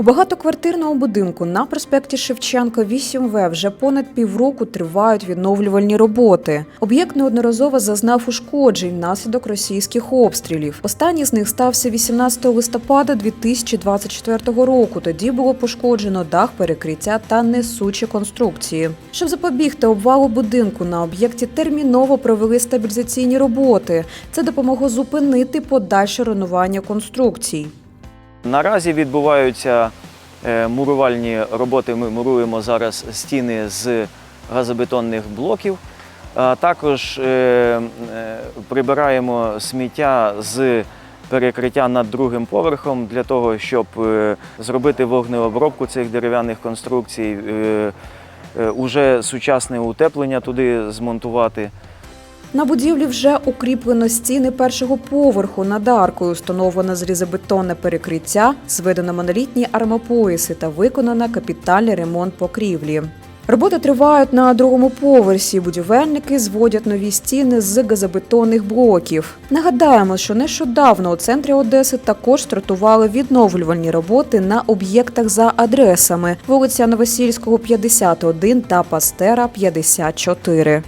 У багатоквартирному будинку на проспекті Шевченка 8В вже понад півроку тривають відновлювальні роботи. Об'єкт неодноразово зазнав ушкоджень внаслідок російських обстрілів. Останній з них стався 18 листопада 2024 року. Тоді було пошкоджено дах, перекриття та несучі конструкції. Щоб запобігти обвалу будинку на об'єкті терміново провели стабілізаційні роботи. Це допомогло зупинити подальше руйнування конструкцій. Наразі відбуваються е, мурувальні роботи. Ми муруємо зараз стіни з газобетонних блоків. А також е, е, прибираємо сміття з перекриття над другим поверхом для того, щоб зробити вогнеобробку цих дерев'яних конструкцій, уже сучасне утеплення туди змонтувати. На будівлі вже укріплено стіни першого поверху. Над аркою встановлено зрізобетонне перекриття, зведено монолітні армопояси та виконано капітальний ремонт покрівлі. Роботи тривають на другому поверсі. Будівельники зводять нові стіни з газобетонних блоків. Нагадаємо, що нещодавно у центрі Одеси також стартували відновлювальні роботи на об'єктах за адресами вулиця Новосільського, 51 та Пастера 54.